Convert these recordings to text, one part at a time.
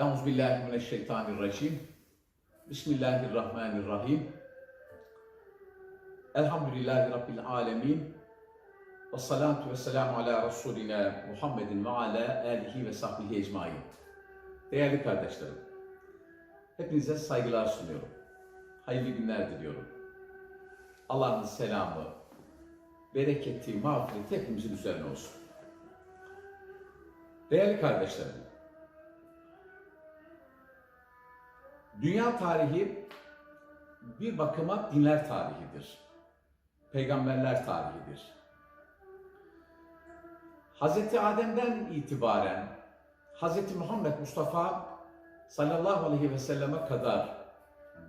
billahi mineşşeytanirracim. Bismillahirrahmanirrahim. Elhamdülillahi Rabbil alemin. Ve salatu ve selamu ala Resulina Muhammedin ve ala alihi ve sahbihi ecmain. Değerli kardeşlerim, hepinize saygılar sunuyorum. Hayırlı günler diliyorum. Allah'ın selamı, bereketi, mağfireti hepimizin üzerine olsun. Değerli kardeşlerim, dünya tarihi bir bakıma dinler tarihidir. Peygamberler tarihidir. Hz. Adem'den itibaren Hz. Muhammed Mustafa sallallahu aleyhi ve selleme kadar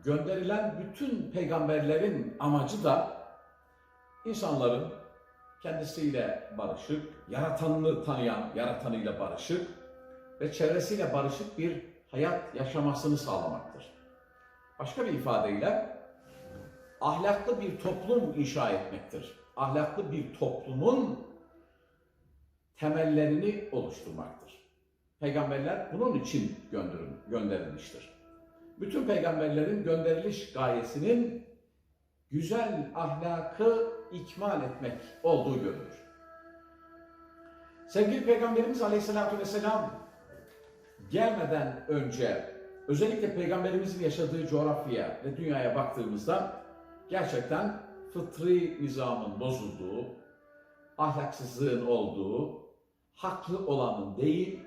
gönderilen bütün peygamberlerin amacı da insanların kendisiyle barışık, yaratanını tanıyan, yaratanıyla barışık ve çevresiyle barışık bir hayat yaşamasını sağlamaktır. Başka bir ifadeyle ahlaklı bir toplum inşa etmektir. Ahlaklı bir toplumun temellerini oluşturmaktır. Peygamberler bunun için gönderilmiştir. Bütün peygamberlerin gönderiliş gayesinin güzel ahlakı ikmal etmek olduğu görülür. Sevgili Peygamberimiz Aleyhisselatü Vesselam gelmeden önce özellikle peygamberimizin yaşadığı coğrafyaya ve dünyaya baktığımızda gerçekten fıtri nizamın bozulduğu, ahlaksızlığın olduğu, haklı olanın değil,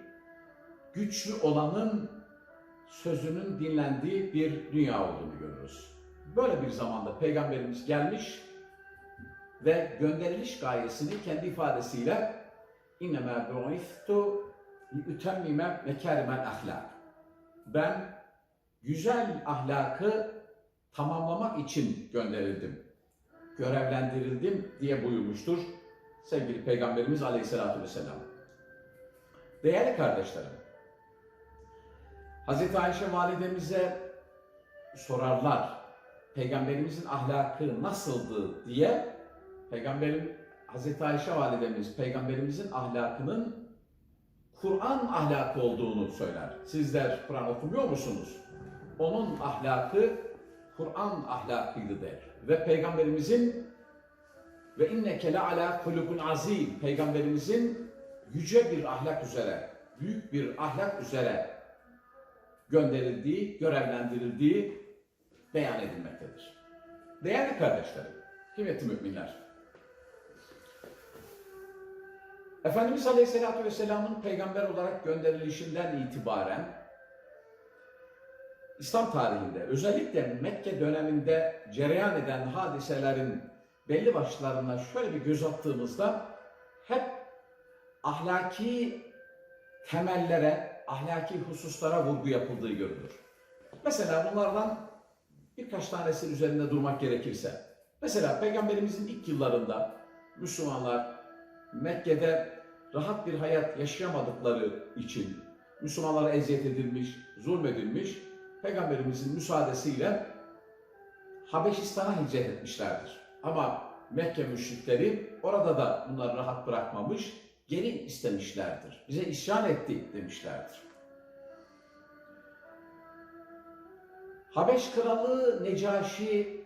güçlü olanın sözünün dinlendiği bir dünya olduğunu görüyoruz. Böyle bir zamanda peygamberimiz gelmiş ve gönderiliş gayesini kendi ifadesiyle inne inneme bu'iftu لِütemmime mekârimel ahlak. Ben güzel ahlakı tamamlamak için gönderildim, görevlendirildim diye buyurmuştur sevgili Peygamberimiz Aleyhisselatü Vesselam. Değerli kardeşlerim, Hz. Ayşe validemize sorarlar, Peygamberimizin ahlakı nasıldı diye Peygamberim Hz. Ayşe validemiz Peygamberimizin ahlakının Kur'an ahlakı olduğunu söyler. Sizler Kur'an okumuyor musunuz? Onun ahlakı Kur'an ahlakıydı der. Ve Peygamberimizin ve inneke la ala kulubun azim Peygamberimizin yüce bir ahlak üzere, büyük bir ahlak üzere gönderildiği, görevlendirildiği beyan edilmektedir. Değerli kardeşlerim, kıymetli müminler, Efendimiz Aleyhisselatü Vesselam'ın peygamber olarak gönderilişinden itibaren İslam tarihinde özellikle Mekke döneminde cereyan eden hadiselerin belli başlarına şöyle bir göz attığımızda hep ahlaki temellere, ahlaki hususlara vurgu yapıldığı görülür. Mesela bunlardan birkaç tanesi üzerinde durmak gerekirse. Mesela Peygamberimizin ilk yıllarında Müslümanlar Mekke'de rahat bir hayat yaşayamadıkları için Müslümanlara eziyet edilmiş, zulmedilmiş, Peygamberimizin müsaadesiyle Habeşistan'a hicret etmişlerdir. Ama Mekke müşrikleri orada da bunları rahat bırakmamış, geri istemişlerdir. Bize isyan etti demişlerdir. Habeş kralı Necaşi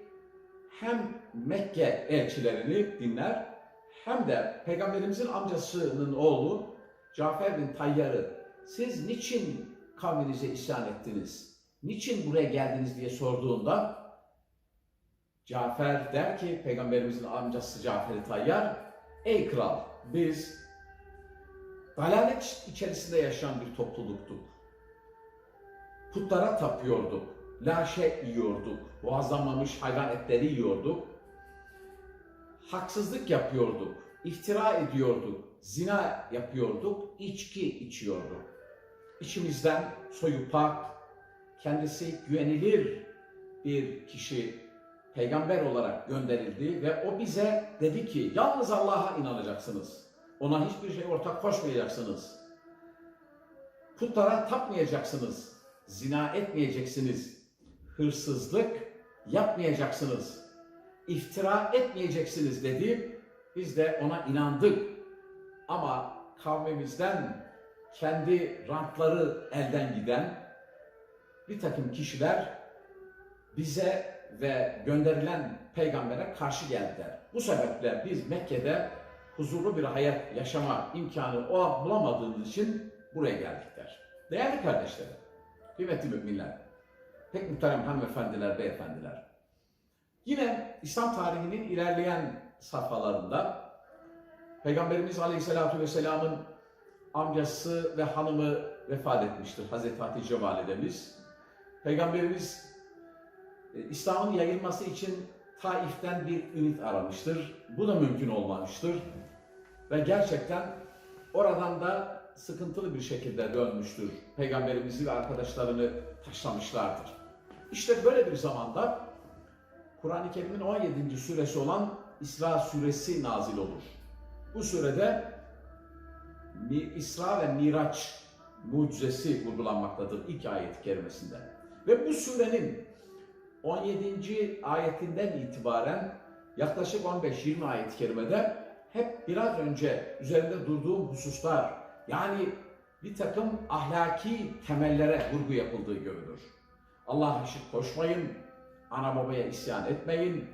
hem Mekke elçilerini dinler hem de Peygamberimizin amcasının oğlu Cafer bin Tayyar'ı siz niçin kavminize isyan ettiniz? Niçin buraya geldiniz diye sorduğunda Cafer der ki Peygamberimizin amcası Cafer-i Tayyar Ey kral biz dalalet içerisinde yaşayan bir topluluktuk. Putlara tapıyorduk. Laşe yiyorduk. Boğazlanmamış hayvan etleri yiyorduk haksızlık yapıyorduk, iftira ediyorduk, zina yapıyorduk, içki içiyorduk. İçimizden soyu pak, kendisi güvenilir bir kişi peygamber olarak gönderildi ve o bize dedi ki yalnız Allah'a inanacaksınız. Ona hiçbir şey ortak koşmayacaksınız. Putlara tapmayacaksınız. Zina etmeyeceksiniz. Hırsızlık yapmayacaksınız iftira etmeyeceksiniz dedi. Biz de ona inandık. Ama kavmimizden kendi rantları elden giden, bir takım kişiler bize ve gönderilen peygambere karşı geldiler. Bu sebeple biz Mekke'de huzurlu bir hayat yaşama imkanı o bulamadığımız için buraya geldikler. Değerli kardeşlerim, kıymetli müminler, pek muhterem hanımefendiler, beyefendiler. Yine İslam tarihinin ilerleyen safhalarında Peygamberimiz Aleyhisselatü Vesselam'ın amcası ve hanımı vefat etmiştir. Hazreti Hatice validemiz. Peygamberimiz e, İslam'ın yayılması için Taif'ten bir ümit aramıştır. Bu da mümkün olmamıştır. Ve gerçekten oradan da sıkıntılı bir şekilde dönmüştür. Peygamberimizi ve arkadaşlarını taşlamışlardır. İşte böyle bir zamanda Kur'an-ı Kerim'in 17. suresi olan İsra suresi nazil olur. Bu surede İsra ve Miraç mucizesi vurgulanmaktadır ilk ayet-i kerimesinde. Ve bu surenin 17. ayetinden itibaren yaklaşık 15-20 ayet-i kerimede hep biraz önce üzerinde durduğum hususlar yani bir takım ahlaki temellere vurgu yapıldığı görülür. Allah'a şirk koşmayın, ana babaya isyan etmeyin,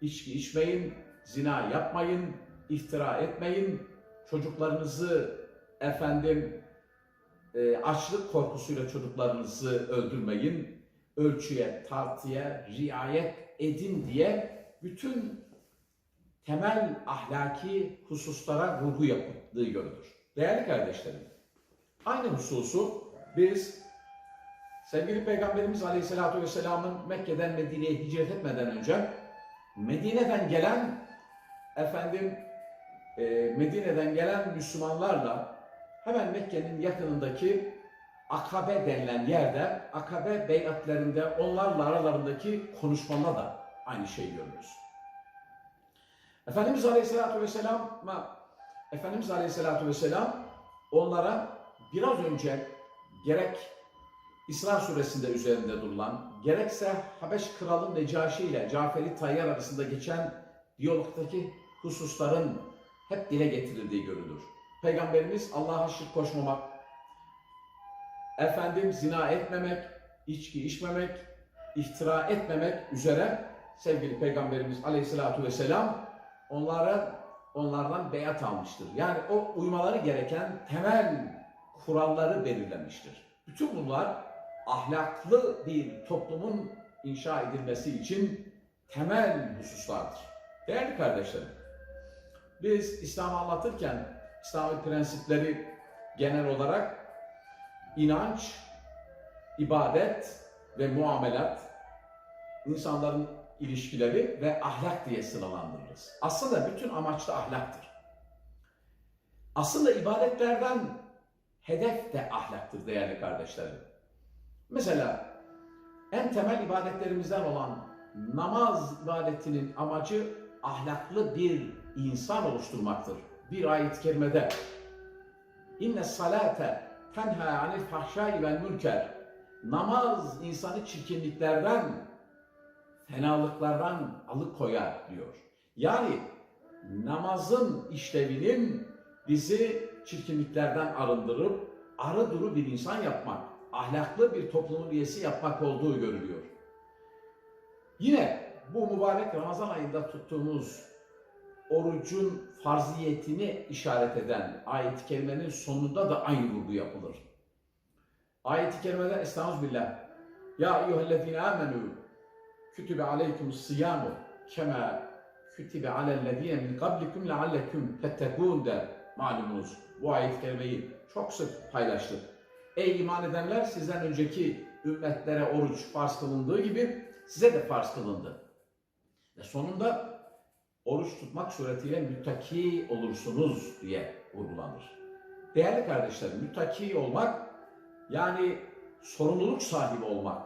içki içmeyin, zina yapmayın, iftira etmeyin, çocuklarınızı efendim e, açlık korkusuyla çocuklarınızı öldürmeyin, ölçüye, tartıya riayet edin diye bütün temel ahlaki hususlara vurgu yapıldığı görülür. Değerli kardeşlerim, aynı hususu biz sevgili Peygamberimiz Aleyhisselatü Vesselam'ın Mekke'den Medine'ye hicret etmeden önce Medine'den gelen efendim e, Medine'den gelen Müslümanlarla hemen Mekke'nin yakınındaki Akabe denilen yerde, Akabe beyatlerinde onlarla aralarındaki konuşmada da aynı şeyi görürüz. Efendimiz Aleyhisselatü Vesselam'a Efendimiz Aleyhisselatü Vesselam onlara biraz önce gerek İsra suresinde üzerinde durulan, gerekse Habeş kralı Necaşi ile Caferi Tayyar arasında geçen diyalogdaki hususların hep dile getirildiği görülür. Peygamberimiz Allah'a şirk koşmamak, efendim zina etmemek, içki içmemek, iftira etmemek üzere sevgili Peygamberimiz Aleyhisselatü Vesselam onlara onlardan beyat almıştır. Yani o uymaları gereken temel kuralları belirlemiştir. Bütün bunlar ahlaklı bir toplumun inşa edilmesi için temel hususlardır. Değerli kardeşlerim, biz İslam'ı anlatırken İslami prensipleri genel olarak inanç, ibadet ve muamelat, insanların ilişkileri ve ahlak diye sınırlandırırız. Aslında bütün amaç da ahlaktır. Aslında ibadetlerden hedef de ahlaktır değerli kardeşlerim. Mesela en temel ibadetlerimizden olan namaz ibadetinin amacı ahlaklı bir insan oluşturmaktır. Bir ayet-i kerimede İnne salate tenha anil fahşai vel münker Namaz insanı çirkinliklerden, fenalıklardan alıkoyar diyor. Yani namazın işlevinin bizi çirkinliklerden arındırıp arı duru bir insan yapmak, ahlaklı bir toplumun üyesi yapmak olduğu görülüyor. Yine bu mübarek Ramazan ayında tuttuğumuz orucun farziyetini işaret eden ayet-i kerimenin sonunda da aynı vurgu yapılır. Ayet-i kerimede Estağfirullah. Ya eyyühellezine amenu kütübe aleykum siyamu kema kütübe alellezine min kablikum leallekum tettekûn der malumunuz. Bu ayet-i kerimeyi çok sık paylaştık. Ey iman edenler sizden önceki ümmetlere oruç farz kılındığı gibi size de farz kılındı. Ve sonunda oruç tutmak suretiyle müttaki olursunuz diye vurgulanır. Değerli kardeşlerim, müttaki olmak yani sorumluluk sahibi olmak,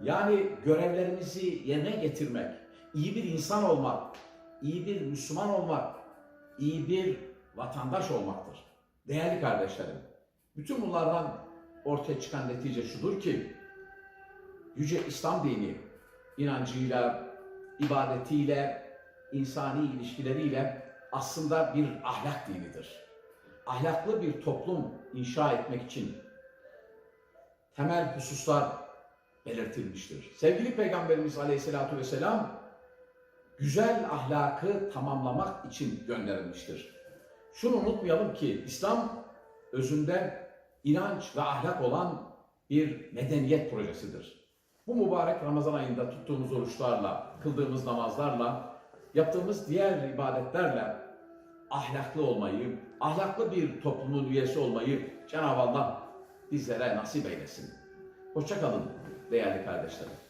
yani görevlerimizi yerine getirmek, iyi bir insan olmak, iyi bir Müslüman olmak, iyi bir vatandaş olmaktır. Değerli kardeşlerim, bütün bunlardan ortaya çıkan netice şudur ki, Yüce İslam dini inancıyla, ibadetiyle, insani ilişkileriyle aslında bir ahlak dinidir. Ahlaklı bir toplum inşa etmek için temel hususlar belirtilmiştir. Sevgili Peygamberimiz Aleyhisselatü Vesselam güzel ahlakı tamamlamak için gönderilmiştir. Şunu unutmayalım ki İslam özünde inanç ve ahlak olan bir medeniyet projesidir. Bu mübarek Ramazan ayında tuttuğumuz oruçlarla, kıldığımız namazlarla, yaptığımız diğer ibadetlerle ahlaklı olmayı, ahlaklı bir toplumun üyesi olmayı Cenab-ı Allah bizlere nasip eylesin. Hoşça kalın değerli kardeşlerim.